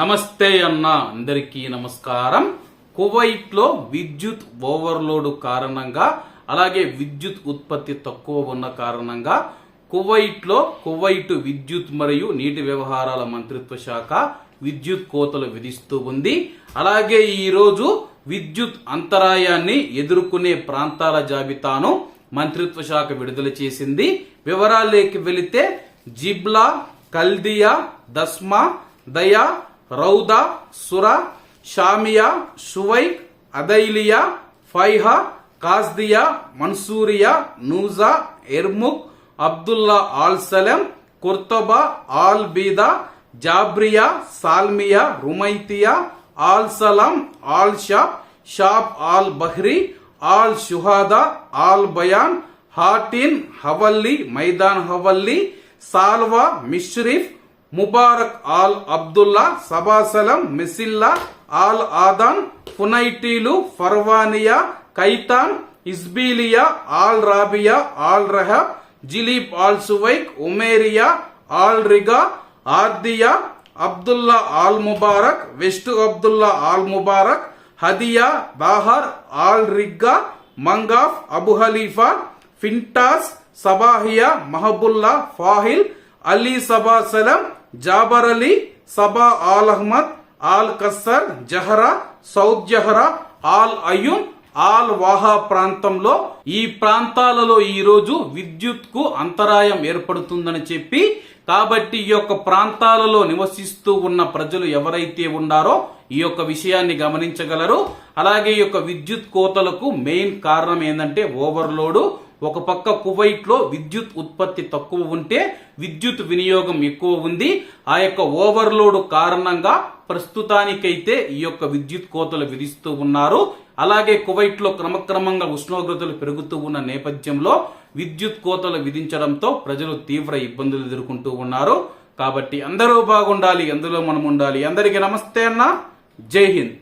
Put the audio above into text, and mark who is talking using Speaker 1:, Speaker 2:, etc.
Speaker 1: నమస్తే అన్న అందరికీ నమస్కారం. కువైట్లో విద్యుత్ ఓవర్లోడ్ కారణంగా అలాగే విద్యుత్ ఉత్పత్తి తక్కువ ఉన్న కారణంగా కువైట్లో కువైట్ విద్యుత్ మరియు నీటి వ్యవహారాల మంత్రిత్వ శాఖ విద్యుత్ కోతలు విధిస్తూ ఉంది. అలాగే ఈరోజు విద్యుత్ అంతరాయాన్ని ఎదుర్కొనే ప్రాంతాల జాబితాను మంత్రిత్వ శాఖ విడుదల చేసింది. వివరాల్లోకి వెళితే జిబ్లా కల్దియా Dasma Daiya Rawda, Surra, Shamiya Shuwaikh Adailiya, Faiha, ಕಾಸ್ದಿಯಾ, Mansouriya, Nuzha, Yarmouk, Abdullah Al Salem Qurtuba, Al Bidaa, Jabriya, Salmiya, Rumaithiya, Al Salam, Al Shaab Shaab Al Bahri, Al Shuhada, Al Bayan, Hateen, Hawalli, Maidan Hawalli, Salwa, Mishref Mubarak Al Abdullah Sabah Al Salem Messila Al Adan Fnaitees Farwaniya Khaitan Ishbiliya Al Rabiya Al Rehab Jleeb Al Shuwaikh Omariya Al Riggae Ardiya Abdullah Al Mubarak West Abdullah Al Mubarak Hadiya Dahar Al Riggae Mangaf Abu Halifa Fintas Sabahiya Mahboula Fahaheel Ali Sabah Al Salem Jaber Ali Sabah Al Ahmad Al Qasr Jahra Saad Jahra Al Oyoun Al Waha ప్రాంతంలో ఈ ప్రాంతాలలో ఈ రోజు విద్యుత్కు అంతరాయం ఏర్పడుతుందని చెప్పి కాబట్టి ఈ యొక్క ప్రాంతాలలో నివసిస్తూ ఉన్న ప్రజలు ఎవరైతే ఉన్నారో ఈ యొక్క విషయాన్ని గమనించగలరు. అలాగే ఈ యొక్క విద్యుత్ కోతలకు మెయిన్ కారణం ఏంటంటే ఓవర్లోడ్ ఒక పక్క కువైట్లో విద్యుత్ ఉత్పత్తి తక్కువ ఉంటే విద్యుత్ వినియోగం ఎక్కువ ఉంది. ఆ యొక్క ఓవర్లోడ్ కారణంగా ప్రస్తుతానికైతే ఈ యొక్క విద్యుత్ కోతలు విధిస్తూ ఉన్నారు. అలాగే కువైట్లో క్రమక్రమంగా ఉష్ణోగ్రతలు పెరుగుతూ ఉన్న నేపథ్యంలో విద్యుత్ కోతలు విధించడంతో ప్రజలు తీవ్ర ఇబ్బందులు ఎదుర్కొంటూ ఉన్నారు. కాబట్టి అందరూ బాగుండాలి అందులో మనం ఉండాలి. అందరికీ నమస్తే అన్న. జై హింద్.